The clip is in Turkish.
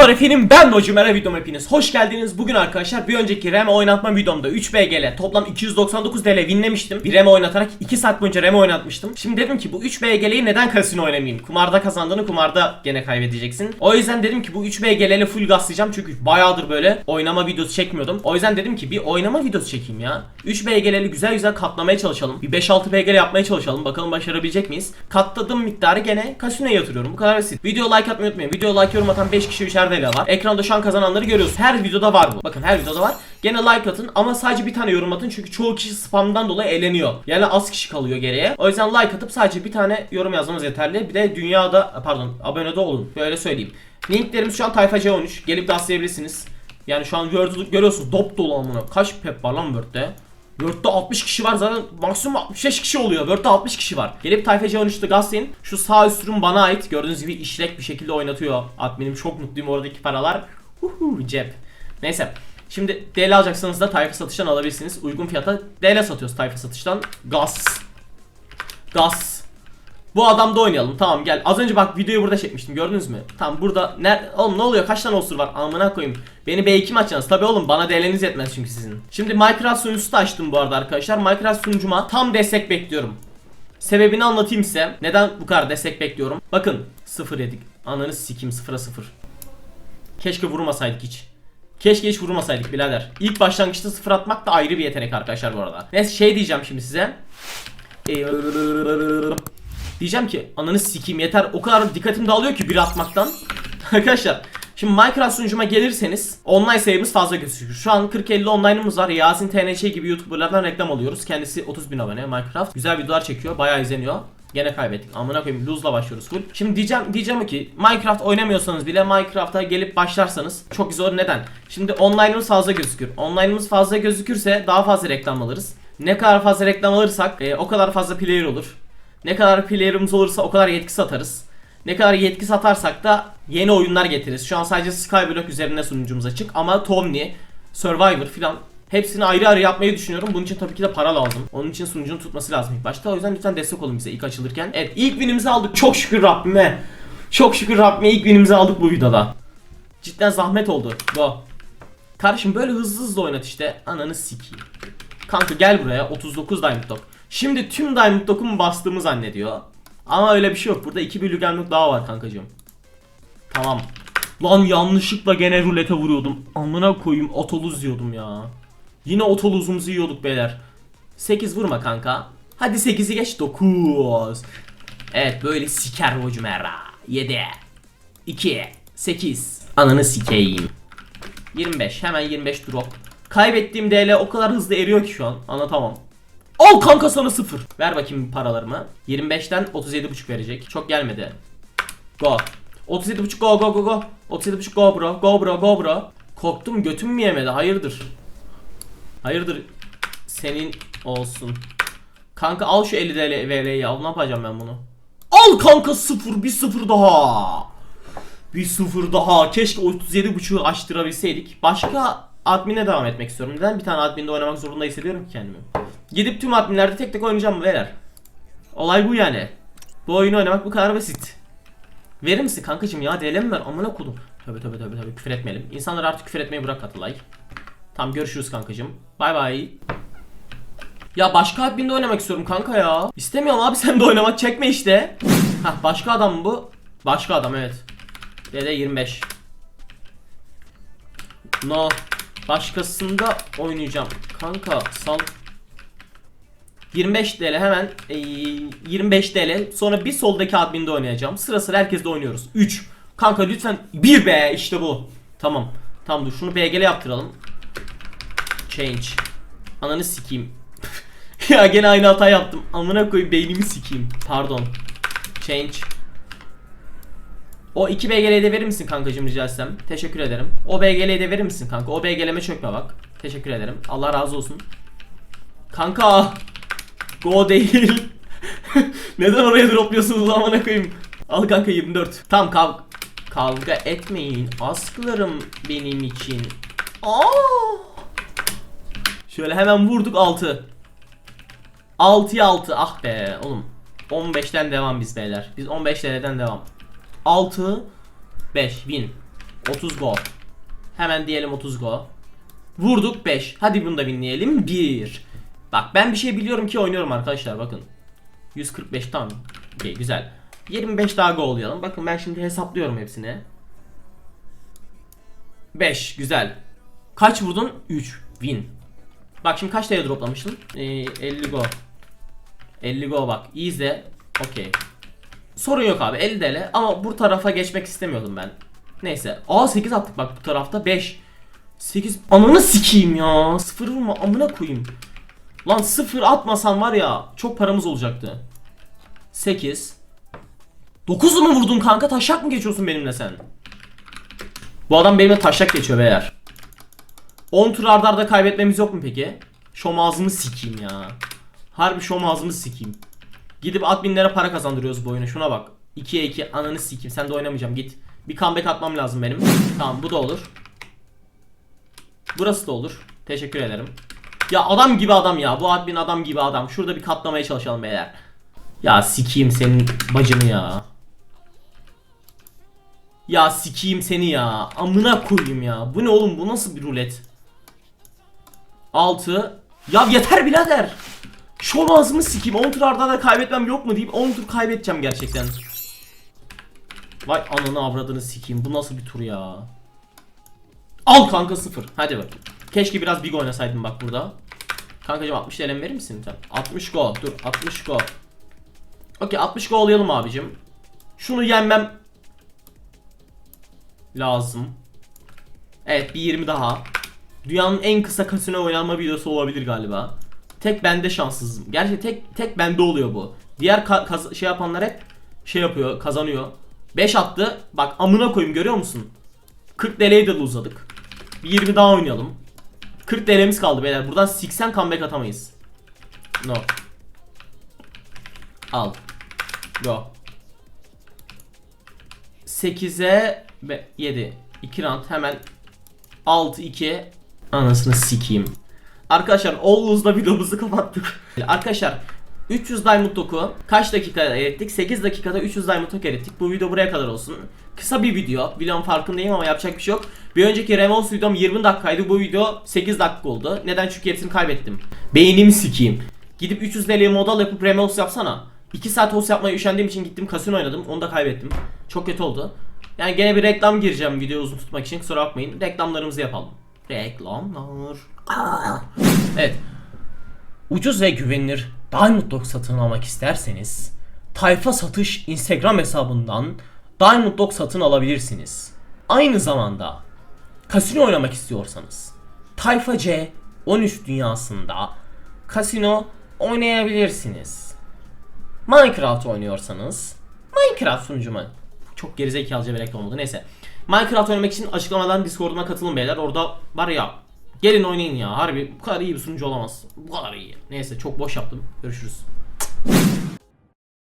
Merhabalar efendim ben Noci Merhaba videoma hepiniz hoş geldiniz. Bugün arkadaşlar bir önceki REM oynatma videomda 3 BGL toplam 299 TL winlemiştim. Bir REM oynatarak 2 saat boyunca REM oynatmıştım. Şimdi dedim ki bu 3 BGL'yi neden kasino oynamayayım? Kumarda kazandığını kumarda gene kaybedeceksin. O yüzden dedim ki bu 3 BGL'yle full gazlayacağım çünkü bayağıdır böyle oynama videosu çekmiyordum. O yüzden dedim ki bir oynama videosu çekeyim ya. 3 BGL'li güzel güzel katlamaya çalışalım. Bir 5-6 BGL yapmaya çalışalım. Bakalım başarabilecek miyiz? Katladığım miktarı gene kasinoya yatırıyorum. Bu kadar basit. Video like atmayı unutmayın. Video like yorum atan 5 kişi ile var. Ekranda şu an kazananları görüyoruz. Her videoda var bu. Bakın her videoda var. Gene like atın ama sadece bir tane yorum atın çünkü çoğu kişi spamdan dolayı eleniyor. Yani az kişi kalıyor geriye. O yüzden like atıp sadece bir tane yorum yazmanız yeterli. Bir de dünyada pardon abonede olun. Böyle söyleyeyim. Linklerimiz şu an Tayfa C13. Gelip de aslayabilirsiniz. Yani şu an Word'u görüyorsunuz dop dolu amına. Kaç pep var lan Word'de? Word'de 60 kişi var zaten maksimum 65 kişi oluyor. Word'de 60 kişi var. Gelip Tayfa C13'te gazlayın. Şu sağ üst ürün bana ait. Gördüğünüz gibi işlek bir şekilde oynatıyor. Adminim çok mutluyum oradaki paralar. Huhu cep. Neyse. Şimdi DL alacaksanız da Tayfa satıştan alabilirsiniz. Uygun fiyata DL satıyoruz Tayfa satıştan. Gaz. Gaz. Bu adamda oynayalım. Tamam gel. Az önce bak videoyu burada çekmiştim. Gördünüz mü? Tamam burada ne oğlum ne oluyor? Kaç tane osur var? Amına koyayım. Beni B2 mi açacaksınız? Tabii oğlum bana DL'niz yetmez çünkü sizin. Şimdi Minecraft sunucusu da açtım bu arada arkadaşlar. Minecraft sunucuma tam destek bekliyorum. Sebebini anlatayım size. Neden bu kadar destek bekliyorum? Bakın sıfır yedik. Ananı sikim sıfıra sıfır. Keşke vurmasaydık hiç. Keşke hiç vurmasaydık birader. İlk başlangıçta sıfır atmak da ayrı bir yetenek arkadaşlar bu arada. Neyse şey diyeceğim şimdi size. Diyeceğim ki ananı sikeyim yeter o kadar dikkatim dağılıyor ki bir atmaktan. Arkadaşlar şimdi Minecraft sunucuma gelirseniz online sayımız fazla gözüküyor. Şu an 40-50 online'ımız var. Yasin TNC gibi YouTuber'lardan reklam alıyoruz. Kendisi 30 bin abone Minecraft. Güzel videolar çekiyor. Bayağı izleniyor. Gene kaybettik. Amına koyayım lose'la başlıyoruz full. Şimdi diyeceğim diyeceğim ki Minecraft oynamıyorsanız bile Minecraft'a gelip başlarsanız çok zor neden? Şimdi online'ımız fazla gözükür. Online'ımız fazla gözükürse daha fazla reklam alırız. Ne kadar fazla reklam alırsak e, o kadar fazla player olur. Ne kadar player'ımız olursa o kadar yetki satarız. Ne kadar yetki satarsak da yeni oyunlar getiririz. Şu an sadece Skyblock üzerine sunucumuz açık ama Tomni, Survivor filan hepsini ayrı ayrı yapmayı düşünüyorum. Bunun için tabii ki de para lazım. Onun için sunucunun tutması lazım ilk başta. O yüzden lütfen destek olun bize ilk açılırken. Evet ilk winimizi aldık. Çok şükür Rabbime. Çok şükür Rabbime ilk winimizi aldık bu videoda. Cidden zahmet oldu. Bu. Kardeşim böyle hızlı hızlı oynat işte. Ananı sikeyim. Kanka gel buraya 39 Diamond Dog. Şimdi tüm Diamond Dog'u mu bastığımı zannediyor. Ama öyle bir şey yok. Burada 2 bir Lugemluk daha var kankacığım. Tamam. Lan yanlışlıkla gene rulete vuruyordum. Amına koyayım otoluz yiyordum ya. Yine otoluzumuzu yiyorduk beyler. 8 vurma kanka. Hadi 8'i geç 9. Evet böyle siker hocumera. 7 2 8 Ananı sikeyim. 25 hemen 25 drop. Kaybettiğim DL o kadar hızlı eriyor ki şu an. Anlatamam. Al kanka sana sıfır. Ver bakayım paralarımı. 25'ten 37.5 verecek. Çok gelmedi. Go. 37.5 go go go go. 37.5 go bro. Go bro go bro. Korktum götüm mü yemedi? Hayırdır? Hayırdır? Senin olsun. Kanka al şu 50 TL VL'yi al. Ne yapacağım ben bunu? Al kanka sıfır. Bir sıfır daha. Bir sıfır daha. Keşke 37.5'u açtırabilseydik. Başka admine devam etmek istiyorum. Neden bir tane adminde oynamak zorunda hissediyorum ki kendimi? Gidip tüm adminlerde tek tek oynayacağım beyler. Olay bu yani. Bu oyunu oynamak bu kadar basit. Verir misin kankacım ya DL mi ver amına kodum. Tabi tabi tabi tabi küfür etmeyelim. İnsanlar artık küfür etmeyi bırak Atılay. Tamam görüşürüz kankacım. Bay bay. Ya başka adminde oynamak istiyorum kanka ya. İstemiyorum abi sen de oynamak çekme işte. Hah başka adam bu? Başka adam evet. DD 25. No. Başkasında oynayacağım. Kanka sal 25 TL hemen e, 25 TL sonra bir soldaki adminde oynayacağım. Sıra sıra herkesle oynuyoruz. 3. Kanka lütfen 1 be işte bu. Tamam. Tamam dur şunu BGL yaptıralım. Change. Ananı sikeyim. ya gene aynı hata yaptım. Amına koyayım beynimi sikeyim. Pardon. Change. O 2 BGL'yi de verir misin kankacım rica etsem? Teşekkür ederim. O BGL'yi de verir misin kanka? O BGL'me çökme bak. Teşekkür ederim. Allah razı olsun. Kanka. Go değil. Neden oraya dropluyorsunuz amına koyayım? Al kanka 24. Tamam kav kavga etmeyin. Asklarım benim için. Aa! Şöyle hemen vurduk 6. 6'ya 6. Ah be oğlum. 15'ten devam biz beyler. Biz 15 TL'den devam. 6 5 win. 30 go. Hemen diyelim 30 go. Vurduk 5. Hadi bunu da winleyelim. 1. Bak ben bir şey biliyorum ki oynuyorum arkadaşlar bakın. 145 tamam. Okey güzel. 25 daha go olayalım. Bakın ben şimdi hesaplıyorum hepsini. 5 güzel. Kaç vurdun? 3. Win. Bak şimdi kaç TL droplamıştın? Ee, 50 go. 50 go bak. İzle. Okey. Sorun yok abi 50 TL ama bu tarafa geçmek istemiyordum ben. Neyse. Aa 8 attık bak bu tarafta 5. 8 ananı sikeyim ya. Sıfır vurma amına koyayım. Lan sıfır atmasan var ya çok paramız olacaktı. 8 9'u mu vurdun kanka? Taşak mı geçiyorsun benimle sen? Bu adam benimle taşak geçiyor beyler. 10 tur arda kaybetmemiz yok mu peki? Şom ağzımı sikeyim ya. Harbi şom ağzımı sikeyim. Gidip adminlere para kazandırıyoruz bu oyuna. Şuna bak. 2'ye 2 ananı sikeyim. Sen de oynamayacağım git. Bir comeback atmam lazım benim. Tamam bu da olur. Burası da olur. Teşekkür ederim. Ya adam gibi adam ya. Bu admin adam gibi adam. Şurada bir katlamaya çalışalım beyler. Ya sikeyim senin bacını ya. Ya sikeyim seni ya. Amına koyayım ya. Bu ne oğlum? Bu nasıl bir rulet? 6. Ya yeter birader. Şov ağzımı sikeyim. 10 tur arda arda kaybetmem yok mu deyip 10 tur kaybedeceğim gerçekten. Vay ananı avradını sikeyim. Bu nasıl bir tur ya? Al kanka 0. Hadi bak. Keşke biraz big oynasaydım bak burada. Kankacım 60 TL verir misin sen? 60 go. Dur 60 go. Okey 60 go olayalım abicim. Şunu yenmem lazım. Evet bir 20 daha. Dünyanın en kısa kasino oynanma videosu olabilir galiba. Tek bende şanssızım. Gerçi tek tek bende oluyor bu. Diğer şey yapanlar hep şey yapıyor, kazanıyor. 5 attı. Bak amına koyayım görüyor musun? 40 TL'yi de uzadık. Bir 20 daha oynayalım. 40 TL'miz kaldı beyler. Buradan 80 comeback atamayız. No. Al. Go. 8'e 7. 2 round hemen 6 2 anasını sikeyim. Arkadaşlar Oğuz'la videomuzu kapattık. Arkadaşlar 300 Diamond Toku kaç dakikada erittik? 8 dakikada 300 Diamond Tok erittik. Bu video buraya kadar olsun. Kısa bir video. Videonun farkındayım ama yapacak bir şey yok. Bir önceki Remos videom 20 dakikaydı. Bu video 8 dakika oldu. Neden? Çünkü hepsini kaybettim. Beynimi sikeyim. Gidip 300 TL modal yapıp Remos yapsana. 2 saat host yapmaya üşendiğim için gittim kasino oynadım. Onu da kaybettim. Çok kötü oldu. Yani gene bir reklam gireceğim videoyu uzun tutmak için. Kusura bakmayın. Reklamlarımızı yapalım. Reklamlar. Evet. Ucuz ve güvenilir Diamond Dog satın almak isterseniz Tayfa Satış Instagram hesabından Diamond Dog satın alabilirsiniz. Aynı zamanda kasino oynamak istiyorsanız Tayfa C 13 dünyasında kasino oynayabilirsiniz. Minecraft oynuyorsanız Minecraft sunucuma çok gerizekalıca bir reklam oldu neyse. Minecraft oynamak için açıklamadan Discord'uma katılın beyler. Orada var ya gelin oynayın ya. Harbi bu kadar iyi bir sunucu olamaz. Bu kadar iyi. Neyse çok boş yaptım. Görüşürüz.